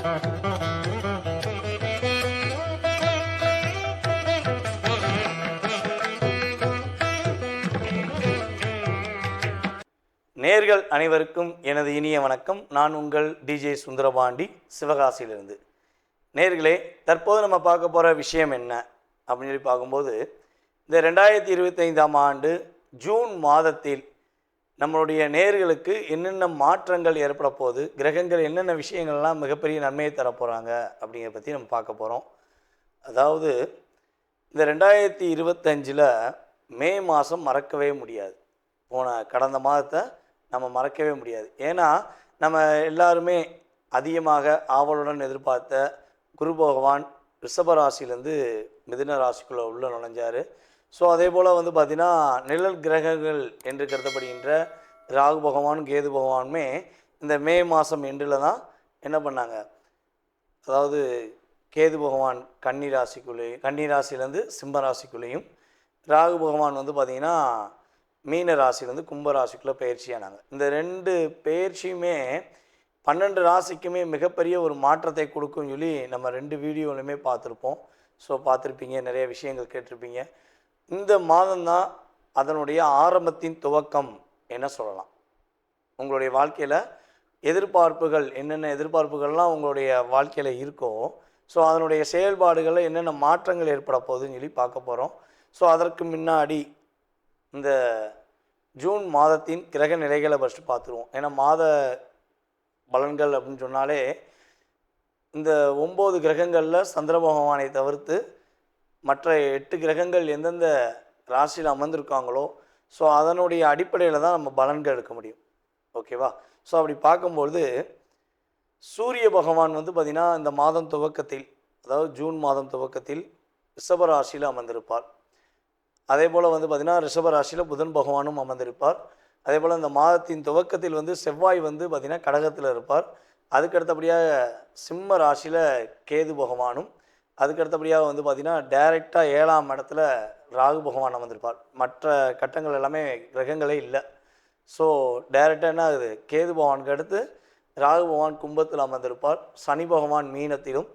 நேர்கள் அனைவருக்கும் எனது இனிய வணக்கம். நான் உங்கள் டிஜே சுந்தரபாண்டி சிவகாசியிலிருந்து. நேர்களே தற்போது நம்ம பார்க்க போகிற விஷயம் என்ன? அப்படின்னு சொல்லி பார்க்கும்போது இந்த ரெண்டாயிரத்தி இருபத்தைந்தாம் ஆண்டு ஜூன் மாதத்தில் நம்மளுடைய நேர்களுக்கு என்னென்ன மாற்றங்கள் ஏற்பட போகுது கிரகங்கள் என்னென்ன விஷயங்கள்லாம் மிகப்பெரிய நன்மையை தரப்போகிறாங்க அப்படிங்கிறத பற்றி நம்ம பார்க்க போகிறோம் அதாவது இந்த ரெண்டாயிரத்தி இருபத்தஞ்சில் மே மாதம் மறக்கவே முடியாது. போன கடந்த மாதத்தை நம்ம மறக்கவே முடியாது. ஏன்னா நம்ம எல்லாருமே அதிகமாக ஆவலுடன் எதிர்பார்த்த குரு பகவான் ரிஷப ராசியிலேருந்து மிதுன ராசிக்குள்ளே உள்ளே நுழைஞ்சார். ஸோ அதே போல் வந்து பார்த்திங்கன்னா நிழல் கிரகங்கள் என்று கருதப்படுகின்ற ராகு பகவான் கேது பகவானுமே இந்த மே மாதம் எண்டில் தான் என்ன பண்ணாங்க? அதாவது கேது பகவான் கன்னி ராசிக்குள்ளேயும் கன்னி ராசிலேருந்து சிம்ம ராசிக்குள்ளேயும் ராகு பகவான் வந்து பார்த்திங்கன்னா மீன ராசிலேருந்து கும்ப ராசிக்குள்ளே பயிற்சியானாங்க இந்த ரெண்டு பயிற்சியுமே பன்னெண்டு ராசிக்குமே மிகப்பெரிய ஒரு மாற்றத்தை கொடுக்கும்னு சொல்லி நம்ம ரெண்டு வீடியோலையுமே பார்த்துருப்போம். ஸோ பார்த்துருப்பீங்க நிறைய விஷயங்கள் கேட்டிருப்பீங்க. இந்த மாதம்தான் அதனுடைய ஆரம்பத்தின் துவக்கம் என்ன சொல்லலாம். உங்களுடைய வாழ்க்கையில் எதிர்பார்ப்புகள் என்னென்ன எதிர்பார்ப்புகள்லாம் உங்களுடைய வாழ்க்கையில் இருக்கோ ஸோ அதனுடைய செயல்பாடுகளில் என்னென்ன மாற்றங்கள் ஏற்பட போகுதுன்னு சொல்லி பார்க்க போகிறோம் ஸோ அதற்கு முன்னாடி இந்த ஜூன் மாதத்தின் கிரக நிலைகளை ஃபஸ்ட்டு பார்த்துருவோம். ஏன்னா மாத பலன்கள் அப்படின்னு சொன்னாலே இந்த ஒம்பது கிரகங்களில் சந்திர பகவானை தவிர்த்து மற்ற எட்டு கிரகங்கள் எந்தெந்த ராசியில் அமர்ந்திருக்காங்களோ ஸோ அதனுடைய அடிப்படையில் தான் நம்ம பலன்கள் எடுக்க முடியும். ஓகேவா ஸோ அப்படி பார்க்கும்பொழுது சூரிய பகவான் வந்து பார்த்திங்கன்னா இந்த மாதம் துவக்கத்தில் அதாவது ஜூன் மாதம் துவக்கத்தில் ரிஷபராசியில் அமர்ந்திருப்பார். அதே போல் வந்து பார்த்திங்கன்னா ரிஷபராசியில் புதன் பகவானும் அமர்ந்திருப்பார். அதே போல் இந்த மாதத்தின் துவக்கத்தில் வந்து செவ்வாய் வந்து பார்த்திங்கன்னா கடகத்தில் இருப்பார். அதுக்கு அடுத்தபடியாக சிம்ம ராசியில் கேது பகவானும் அதுக்கு அடுத்தபடியாக வந்து பார்த்திங்கன்னா டைரெக்டாக ஏழாம் இடத்துல ராகு பகவான் அமர்ந்திருப்பார். மற்ற கட்டங்கள் எல்லாமே கிரகங்களே இல்லை. ஸோ டைரெக்டாக என்ன ஆகுது? கேது பகவானுக்கு அடுத்து ராகு பகவான் கும்பத்தில் அமர்ந்திருப்பார். சனி பகவான் மீனத்திலும்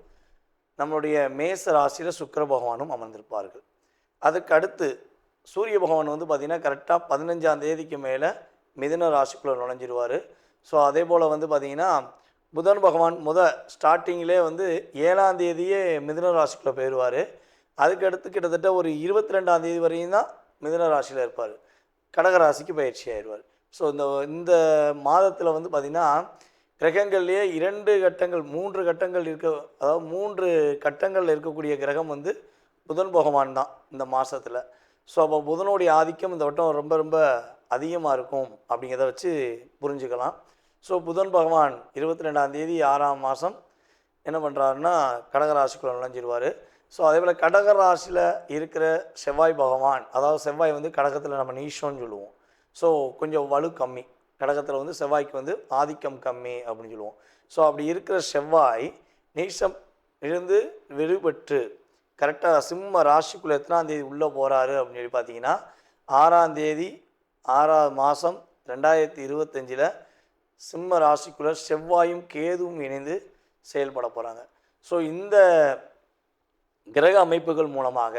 நம்மளுடைய மேச ராசியில் சுக்கர பகவானும் அமர்ந்திருப்பார்கள். அதுக்கு அடுத்து சூரிய பகவான் வந்து பார்த்திங்கன்னா கரெக்டாக பதினஞ்சாம் தேதிக்கு மேலே மிதுன ராசிக்குள்ளே நுழைஞ்சிருவார். ஸோ அதே போல் வந்து பார்த்திங்கன்னா புதன் பகவான் முத ஸ்டார்டிங்கிலே வந்து ஏழாம் தேதியே மிதுன ராசிக்குள்ளே போயிடுவார் அதுக்கடுத்து கிட்டத்தட்ட ஒரு இருபத்தி ரெண்டாம் தேதி வரையும் தான் மிதுன ராசியில் இருப்பார். கடக ராசிக்கு பயிற்சி ஆயிடுவார். ஸோ இந்த இந்த மாதத்தில் வந்து பார்த்திங்கன்னா கிரகங்கள்லேயே இரண்டு கட்டங்கள் மூன்று கட்டங்கள் இருக்க அதாவது மூன்று கட்டங்கள் இருக்கக்கூடிய கிரகம் வந்து புதன் பகவான் தான் இந்த மாதத்தில் ஸோ அப்போ புதனுடைய ஆதிக்கம் இந்த வட்டம் ரொம்ப ரொம்ப அதிகமாக இருக்கும் அப்படிங்கிறத வச்சு புரிஞ்சுக்கலாம். ஸோ புதன் பகவான் இருபத்தி ரெண்டாம் தேதி ஆறாம் மாதம் என்ன பண்ணுறாருன்னா கடகராசிக்குள்ளே நுழைஞ்சிடுவார் ஸோ அதே போல் கடகராசியில் இருக்கிற செவ்வாய் பகவான் அதாவது செவ்வாய் வந்து கடகத்தில் நம்ம நீஷோன்னு சொல்லுவோம். ஸோ கொஞ்சம் வலு கம்மி. கடகத்தில் வந்து செவ்வாய்க்கு வந்து ஆதிக்கம் கம்மி அப்படின்னு சொல்லுவோம். ஸோ அப்படி இருக்கிற செவ்வாய் நீசம் இருந்து விடுபட்டு கரெக்டாக சிம்ம ராசிக்குள்ளே எத்தனாம் தேதி உள்ளே போகிறாரு அப்படின்னு சொல்லி பார்த்தீங்கன்னா ஆறாம் தேதி ஆறாவது மாதம் ரெண்டாயிரத்தி இருபத்தஞ்சில் சிம்ம ராசிக்குள்ளே செவ்வாயும் கேதுவும் இணைந்து செயல்பட போகிறாங்க ஸோ இந்த கிரக அமைப்புகள் மூலமாக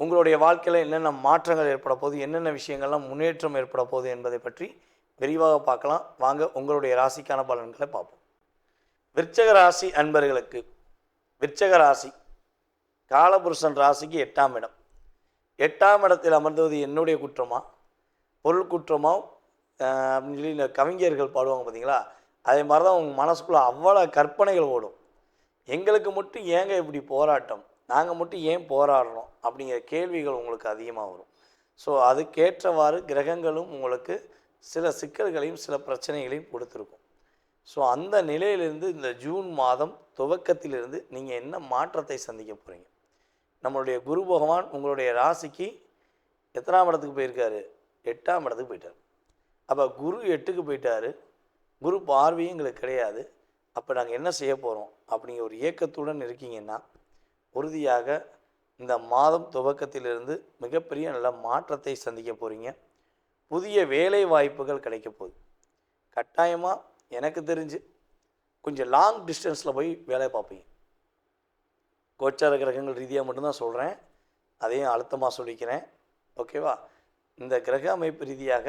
உங்களுடைய வாழ்க்கையில் என்னென்ன மாற்றங்கள் ஏற்பட போகுது என்னென்ன விஷயங்கள்லாம் முன்னேற்றம் ஏற்பட போகுது என்பதை பற்றி விரிவாக பார்க்கலாம். வாங்க உங்களுடைய ராசிக்கான பலன்களை பார்ப்போம். விற்சக ராசி அன்பர்களுக்கு விற்சக ராசி காலபுருஷன் ராசிக்கு எட்டாம் இடம். எட்டாம் இடத்தில் அமர்ந்தது என்னுடைய குற்றமா பொருள் குற்றமாக அப்படின்னு சொல்லி இந்த கவிஞர்கள் பாடுவாங்க பார்த்தீங்களா? அதே மாதிரி தான் உங்கள் மனசுக்குள்ளே அவ்வளோ கற்பனைகள் ஓடும். எங்களுக்கு மட்டும் ஏங்க இப்படி போராட்டம்? நாங்கள் மட்டும் ஏன் போராடுறோம்? அப்படிங்கிற கேள்விகள் உங்களுக்கு அதிகமாக வரும். ஸோ அதுக்கேற்றவாறு கிரகங்களும் உங்களுக்கு சில சிக்கல்களையும் சில பிரச்சனைகளையும் கொடுத்துருக்கும். ஸோ அந்த நிலையிலிருந்து இந்த ஜூன் மாதம் துவக்கத்திலிருந்து நீங்கள் என்ன மாற்றத்தை சந்திக்க போகிறீங்க நம்மளுடைய குரு பகவான் உங்களுடைய ராசிக்கு எத்தனாம் இடத்துக்கு போயிருக்காரு? எட்டாம் இடத்துக்கு போயிட்டார். அப்போ குரு எட்டுக்கு போயிட்டாரு. குரு பார்வையும் எங்களுக்கு கிடையாது. அப்போ நாங்கள் என்ன செய்ய போகிறோம் அப்படிங்கிற ஒரு இயக்கத்துடன் இருக்கீங்கன்னா உறுதியாக இந்த மாதம் துவக்கத்திலிருந்து மிகப்பெரிய நல்ல மாற்றத்தை சந்திக்க போகிறீங்க புதிய வேலை வாய்ப்புகள் கிடைக்க போகுது. கட்டாயமாக எனக்கு தெரிஞ்சு கொஞ்சம் லாங் டிஸ்டன்ஸில் போய் வேலை பார்ப்பீங்க. கோச்சார கிரகங்கள் ரீதியாக மட்டும்தான் சொல்கிறேன் அதையும் அழுத்தமாக சொல்லிக்கிறேன். ஓகேவா இந்த கிரக அமைப்பு ரீதியாக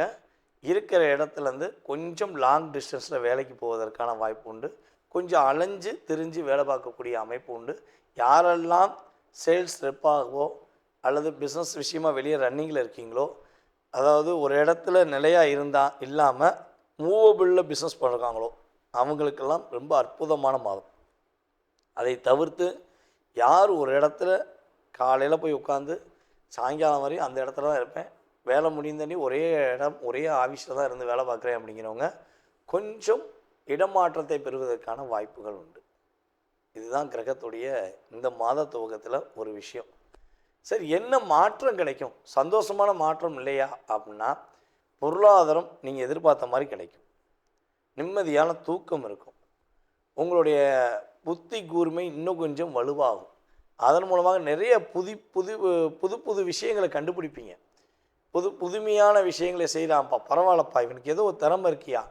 இருக்கிற இடத்துலேருந்து கொஞ்சம் லாங் டிஸ்டன்ஸில் வேலைக்கு போவதற்கான வாய்ப்பு உண்டு. கொஞ்சம் அலைஞ்சு திரிஞ்சு வேலை பார்க்கக்கூடிய அமைப்பு உண்டு. யாரெல்லாம் சேல்ஸ் ரெப்பாகவோ அல்லது பிஸ்னஸ் விஷயமா வெளியே ரன்னிங்கில் இருக்கீங்களோ அதாவது ஒரு இடத்துல நிலையாக இருந்தால் இல்லாமல் மூவபிளில் பிஸ்னஸ் பண்ணுறாங்களோ அவங்களுக்கெல்லாம் ரொம்ப அற்புதமான மாதம். அதை தவிர்த்து யார் ஒரு இடத்துல காலையில் போய் உட்காந்து சாயங்காலம் வரையும் அந்த இடத்துல தான் இருப்பேன். வேலை முடிந்தனே ஒரே இடம் ஒரே ஆஃபீஸில் தான் இருந்து வேலை பார்க்குறேன் அப்படிங்கிறவங்க கொஞ்சம் இடமாற்றத்தை பெறுவதற்கான வாய்ப்புகள் உண்டு. இதுதான் கிரகத்துடைய இந்த மாத துவக்கத்தில் ஒரு விஷயம். சரி என்ன மாற்றம் கிடைக்கும்? சந்தோஷமான மாற்றம் இல்லையா அப்படின்னா பொருளாதாரம் நீங்கள் எதிர்பார்த்த மாதிரி கிடைக்கும். நிம்மதியான தூக்கம் இருக்கும். உங்களுடைய புத்தி கூர்மை இன்னும் கொஞ்சம் வலுவாகும். அதன் மூலமாக நிறைய புதி புது புது புது விஷயங்களை கண்டுபிடிப்பீங்க. புது புதுமையான விஷயங்களை செய்கிறான்ப்பா பரவாயில்லப்பா இவனுக்கு ஏதோ ஒரு திறமை இருக்கியா?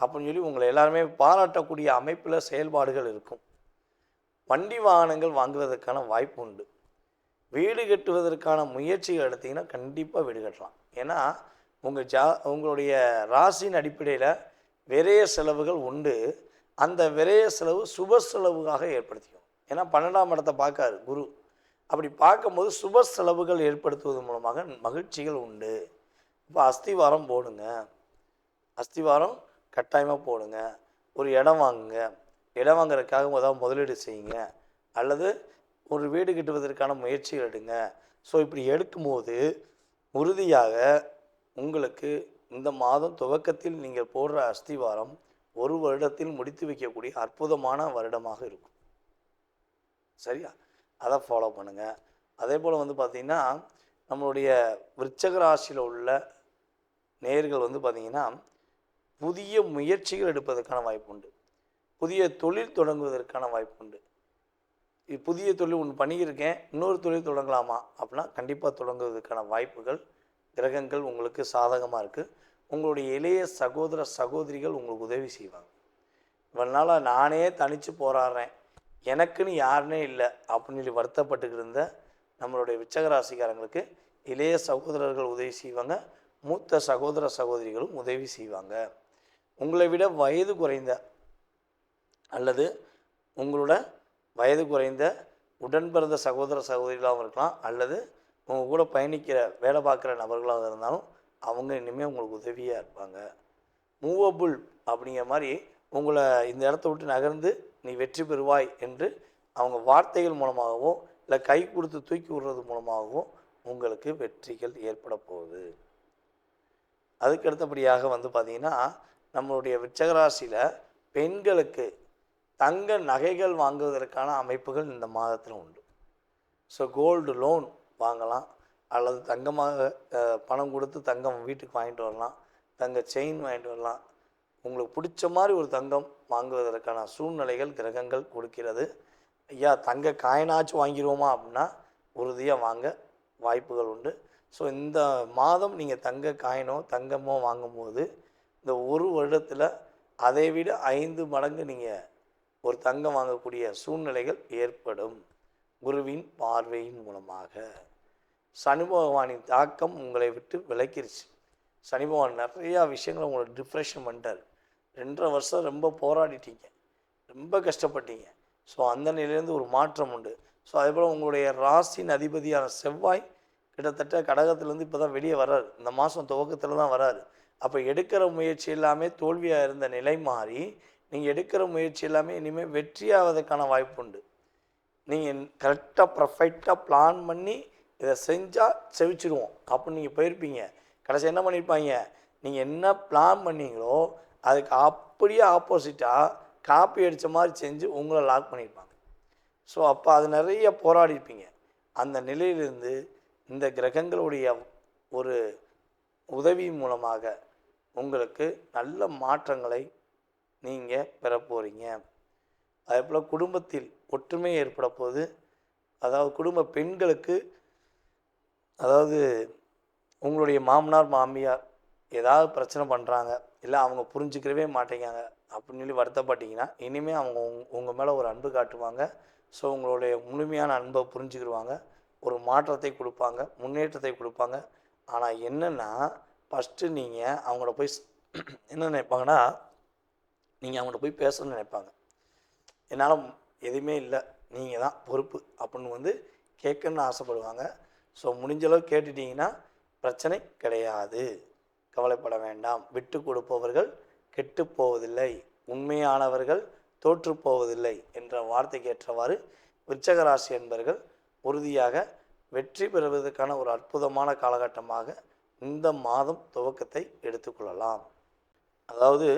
அப்படின்னு சொல்லி உங்களை எல்லாருமே பாராட்டக்கூடிய அமைப்பில் செயல்பாடுகள் இருக்கும். வண்டி வாகனங்கள் வாங்குவதற்கான வாய்ப்பு உண்டு. வீடு கட்டுவதற்கான முயற்சிகள் எடுத்திங்கன்னா கண்டிப்பாக வீடு கட்டலாம். ஏன்னா உங்கள் ஜா உங்களுடைய ராசியின் அடிப்படையில் விரைய செலவுகள் உண்டு. அந்த விரைய செலவு சுப செலவுக்காக ஏற்படுத்திக்கும். ஏன்னா பன்னெண்டாம் இடத்தை பார்க்காரு குரு. அப்படி பார்க்கும்போது சுப செலவுகள் ஏற்படுத்துவது மூலமாக மகிழ்ச்சிகள் உண்டு. இப்போ அஸ்திவாரம் போடுங்க. அஸ்திவாரம் கட்டாயமாக போடுங்க. ஒரு இடம் வாங்குங்க. இடம் வாங்குறதுக்காக ஏதாவது முதலீடு செய்யுங்க. அல்லது ஒரு வீடு கட்டுவதற்கான முயற்சிகள் எடுங்க. ஸோ இப்படி எடுக்கும்போது உறுதியாக உங்களுக்கு இந்த மாதம் துவக்கத்தில் நீங்கள் போடுற அஸ்திவாரம் ஒரு வருடத்தில் முடித்து வைக்கக்கூடிய அற்புதமான வருடமாக இருக்கும். சரியா? அதை ஃபாலோ பண்ணுங்கள் அதே போல் வந்து பார்த்திங்கன்னா நம்மளுடைய விருச்சக ராசியில் உள்ள நேர்கள் வந்து பார்த்திங்கன்னா புதிய முயற்சிகள் எடுப்பதற்கான வாய்ப்பு உண்டு. புதிய தொழில் தொடங்குவதற்கான வாய்ப்பு உண்டு. இது புதிய தொழில் ஒன்று பண்ணியிருக்கேன் இன்னொரு தொழில் தொடங்கலாமா? அப்படின்னா கண்டிப்பாக தொடங்குவதற்கான வாய்ப்புகள் கிரகங்கள் உங்களுக்கு சாதகமாக இருக்குது உங்களுடைய இளைய சகோதர சகோதரிகள் உங்களுக்கு உதவி செய்வாங்க. இவனால் நானே தனித்து போராடுறேன். எனக்குன்னு யாருனே இல்லை அப்படின்னு சொல்லி வருத்தப்பட்டுக்கிட்டு இருந்த நம்மளுடைய விச்சகராசிக்காரங்களுக்கு இளைய சகோதரர்கள் உதவி செய்வாங்க மூத்த சகோதர சகோதரிகளும் உதவி செய்வாங்க. உங்களை விட வயது குறைந்த அல்லது உங்களோட வயது குறைந்த உடன் பிறந்த சகோதர சகோதரிகளாகவும் இருக்கலாம் அல்லது உங்கள் கூட பயணிக்கிற வேலை பார்க்குற நபர்களாக இருந்தாலும் அவங்க இனிமேல் உங்களுக்கு உதவியாக இருப்பாங்க. மூவபுள் அப்படிங்கிற மாதிரி உங்களை இந்த இடத்த விட்டு நகர்ந்து நீ வெற்றி பெறுவாய் என்று அவங்க வார்த்தைகள் மூலமாகவோ இல்லை கை கொடுத்து தூக்கி விடுறது மூலமாகவோ உங்களுக்கு வெற்றிகள் ஏற்பட போகுது. அதுக்கு அடுத்தபடியாக வந்து பார்த்திங்கன்னா நம்மளுடைய விச்சகராசியில் பெண்களுக்கு தங்க நகைகள் வாங்குவதற்கான அமைப்புகள் இந்த மாதத்தில் உண்டு. ஸோ கோல்டு லோன் வாங்கலாம். அல்லது தங்கமாக பணம் கொடுத்து தங்கம் வீட்டுக்கு வாங்கிட்டு வரலாம். தங்க செயின் வாங்கிட்டு வரலாம். உங்களுக்கு பிடிச்ச மாதிரி ஒரு தங்கம் வாங்குவதற்கான சூழ்நிலைகள் கிரகங்கள் கொடுக்கிறது. ஐயா தங்க காயினாச்சும் வாங்கிடுவோமா அப்படின்னா உறுதியாக வாங்க வாய்ப்புகள் உண்டு. ஸோ இந்த மாதம் நீங்கள் தங்க காயினோ தங்கமோ வாங்கும்போது இந்த ஒரு வருடத்தில் அதை விட ஐந்து மடங்கு நீங்கள் ஒரு தங்கம் வாங்கக்கூடிய சூழ்நிலைகள் ஏற்படும். குருவின் பார்வையின் மூலமாக. சனி பகவானின் தாக்கம் உங்களை விட்டு விலக்கிருச்சு சனி பகவான் நிறையா விஷயங்களை உங்களை டிப்ரெஷன் பண்ணிட்டார். ரெண்டரை வருஷம் ரொம்ப போராடிட்டீங்க. ரொம்ப கஷ்டப்பட்டீங்க. ஸோ அந்த நிலையிலேருந்து ஒரு மாற்றம் உண்டு. ஸோ அதே போல் உங்களுடைய ராசியின் அதிபதியான செவ்வாய் கிட்டத்தட்ட கடகத்துலேருந்து இப்போ தான் வெளியே வராரு இந்த மாதம் துவக்கத்தில் தான் வராரு அப்போ எடுக்கிற முயற்சி எல்லாமே தோல்வியாக இருந்த நிலை மாறி நீங்கள் எடுக்கிற முயற்சி எல்லாமே இனிமேல் வெற்றியாவதற்கான வாய்ப்பு உண்டு. நீங்கள் கரெக்டாக பர்ஃபெக்டாக பிளான் பண்ணி இதை செஞ்சால் செவிச்சிருவோம். அப்படின்னு நீங்கள் போயிருப்பீங்க. கடைசி என்ன பண்ணியிருப்பாங்க நீங்கள் என்ன பிளான் பண்ணீங்களோ அதுக்கு அப்படியே ஆப்போசிட்டாக காப்பி அடித்த மாதிரி செஞ்சு உங்களை லாக் பண்ணியிருப்பாங்க ஸோ அப்போ அது நிறைய போராடிருப்பீங்க அந்த நிலையிலிருந்து இந்த கிரகங்களுடைய ஒரு உதவி மூலமாக உங்களுக்கு நல்ல மாற்றங்களை நீங்கள் பெற போகிறீங்க அதே போல் குடும்பத்தில் ஒற்றுமை ஏற்பட போது அதாவது குடும்ப பெண்களுக்கு அதாவது உங்களுடைய மாமனார் மாமியார் ஏதாவது பிரச்சனை பண்ணுறாங்க இல்லை அவங்க புரிஞ்சுக்கிறவே மாட்டேங்காங்க அப்படின்னு சொல்லி வருத்தப்பட்டீங்கன்னா இனிமேல் அவங்க உங் உங்கள் மேலே ஒரு அன்பு காட்டுவாங்க. ஸோ உங்களுடைய முழுமையான அன்பை புரிஞ்சுக்கிடுவாங்க. ஒரு மாற்றத்தை கொடுப்பாங்க முன்னேற்றத்தை கொடுப்பாங்க. ஆனால் என்னென்னா ஃபஸ்ட்டு நீங்கள் அவங்கள போய் என்ன நினைப்பாங்கன்னா நீங்கள் அவங்கள்ட்ட போய் பேசணும்னு நினைப்பாங்க. என்னால் எதுவுமே இல்லை நீங்கள் தான் பொறுப்பு அப்படின்னு வந்து கேட்கணும்னு ஆசைப்படுவாங்க. ஸோ முடிஞ்சளவு கேட்டுட்டிங்கன்னா பிரச்சனை கிடையாது. கவலைப்பட வேண்டாம். விட்டு கொடுப்பவர்கள் கெட்டு போவதில்லை. உண்மையானவர்கள் தோற்று போவதில்லை என்ற வார்த்தைக்கு ஏற்றவாறு ராசி என்பர்கள் உறுதியாக வெற்றி பெறுவதற்கான ஒரு அற்புதமான காலகட்டமாக இந்த மாதம் துவக்கத்தை எடுத்துக்கொள்ளலாம் அதாவது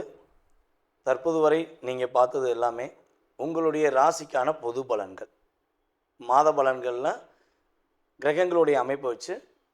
தற்போது வரை நீங்கள் பார்த்தது எல்லாமே உங்களுடைய ராசிக்கான பொது பலன்கள். மாத பலன்களில் கிரகங்களுடைய அமைப்பை வச்சு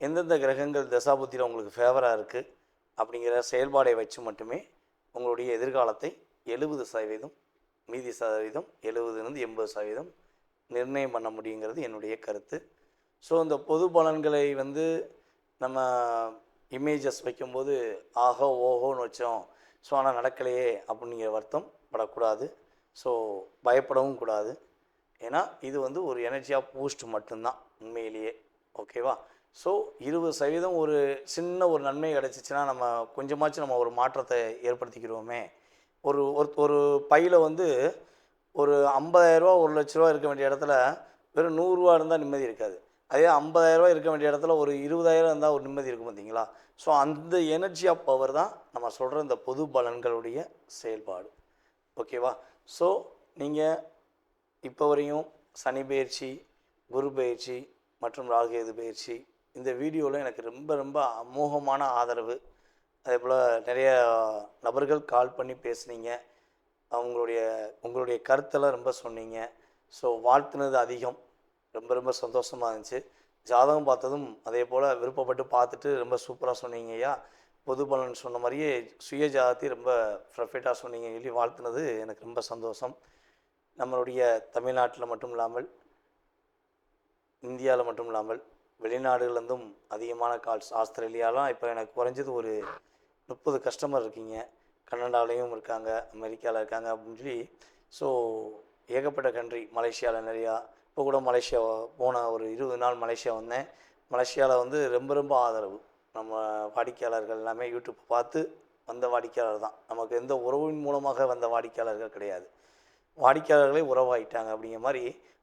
எந்தெந்த கிரகங்கள் தசாபுத்தியில் உங்களுக்கு ஃபேவராக இருக்குது அப்படிங்கிற செயல்பாடை வச்சு மட்டுமே உங்களுடைய எதிர்காலத்தை எழுபது சதவீதம் மீதி சதவீதம் எழுபதுலேருந்து எண்பது சதவீதம் நிர்ணயம் பண்ண முடியுங்கிறது என்னுடைய கருத்து. ஸோ இந்த பொது பலன்களை வந்து நம்ம இமேஜஸ் வைக்கும்போது ஆஹோ ஓஹோன்னு வச்சோம். ஸோ ஆனால் நடக்கலையே அப்படிங்கிற வருத்தம் படக்கூடாது. ஸோ பயப்படவும் கூடாது. ஏன்னா இது வந்து ஒரு எனர்ஜியாக பூஸ்ட் மட்டும்தான் உண்மையிலேயே. ஓகேவா ஸோ இருபது சதவீதம் ஒரு சின்ன ஒரு நன்மை கிடச்சிச்சின்னா நம்ம கொஞ்சமாச்சும் நம்ம ஒரு மாற்றத்தை ஏற்படுத்திக்கிறோமே. ஒரு ஒரு ஒரு பையில் வந்து ஒரு ஐம்பதாயிரரூவா ஒரு லட்ச ரூபா இருக்க வேண்டிய இடத்துல வெறும் நூறுரூவா இருந்தால் நிம்மதி இருக்காது. அதே ஐம்பதாயிரரூவா இருக்க வேண்டிய இடத்துல ஒரு இருபதாயிரம் இருந்தால் ஒரு நிம்மதி இருக்கும் பார்த்தீங்களா ஸோ அந்த எனர்ஜி ஆஃப் பவர் தான் நம்ம சொல்கிற இந்த பொது பலன்களுடைய செயல்பாடு. ஓகேவா? ஸோ நீங்கள் இப்போ வரையும் சனி பயிற்சி குரு பயிற்சி மற்றும் ராகுகேது பயிற்சி இந்த வீடியோவில் எனக்கு ரொம்ப ரொம்ப அமோகமான ஆதரவு. அதே போல் நிறைய நபர்கள் கால் பண்ணி பேசுனீங்க. அவங்களுடைய உங்களுடைய கருத்தெல்லாம் ரொம்ப சொன்னீங்க. ஸோ வாழ்த்துனது அதிகம். ரொம்ப ரொம்ப சந்தோஷமாக இருந்துச்சு. ஜாதகம் பார்த்ததும் அதே போல் விருப்பப்பட்டு பார்த்துட்டு ரொம்ப சூப்பராக சொன்னீங்க ஐயா. பொது பலன் சொன்ன மாதிரியே சுய ஜாதத்தை ரொம்ப பர்ஃபெக்டாக சொன்னீங்க சொல்லி வாழ்த்துனது எனக்கு ரொம்ப சந்தோஷம். நம்மளுடைய தமிழ்நாட்டில் மட்டும் இல்லாமல் இந்தியாவில் மட்டும் இல்லாமல் வெளிநாடுகள்லேருந்தும் அதிகமான கால்ஸ் ஆஸ்திரேலியாலாம் இப்போ எனக்கு குறைஞ்சது ஒரு முப்பது கஸ்டமர் இருக்கீங்க. கனடாலேயும் இருக்காங்க அமெரிக்காவில் இருக்காங்க அப்படின்னு சொல்லி. ஸோ ஏகப்பட்ட கண்ட்ரி மலேசியாவில் நிறையா. இப்போ கூட மலேசியா போன ஒரு இருபது நாள் மலேசியா வந்தேன். மலேசியாவில் வந்து ரொம்ப ரொம்ப ஆதரவு. நம்ம வாடிக்கையாளர்கள் எல்லாமே யூடியூப் பார்த்து வந்த வாடிக்கையாளர் தான். நமக்கு எந்த உறவின் மூலமாக வந்த வாடிக்கையாளர்கள் கிடையாது. வாடிக்கையாளர்களே உறவாயிட்டாங்க அப்படிங்கிற மாதிரி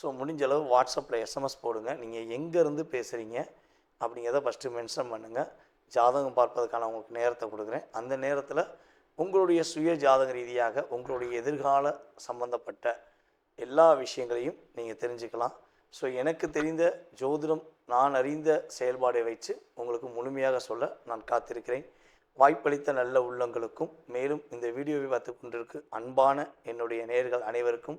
ஸோ முடிஞ்ச அளவு வாட்ஸ்அப்பில் எஸ்எம்எஸ் போடுங்க. நீங்கள் எங்கேருந்து பேசுகிறீங்க அப்படிங்கிறத ஃபஸ்ட்டு மென்ஷன் பண்ணுங்கள் ஜாதகம் பார்ப்பதற்கான உங்களுக்கு நேரத்தை கொடுக்குறேன். அந்த நேரத்தில் உங்களுடைய சுய ஜாதக ரீதியாக உங்களுடைய எதிர்கால சம்பந்தப்பட்ட எல்லா விஷயங்களையும் நீங்கள் தெரிஞ்சுக்கலாம். ஸோ எனக்கு தெரிந்த ஜோதிடம் நான் அறிந்த செயல்பாடை வைத்து உங்களுக்கு முழுமையாக சொல்ல நான் காத்திருக்கிறேன். வாய்ப்பளித்த நல்ல உள்ளங்களுக்கும் மேலும் இந்த வீடியோவை பார்த்து கொண்டிருக்கு அன்பான என்னுடைய நேர்கள் அனைவருக்கும்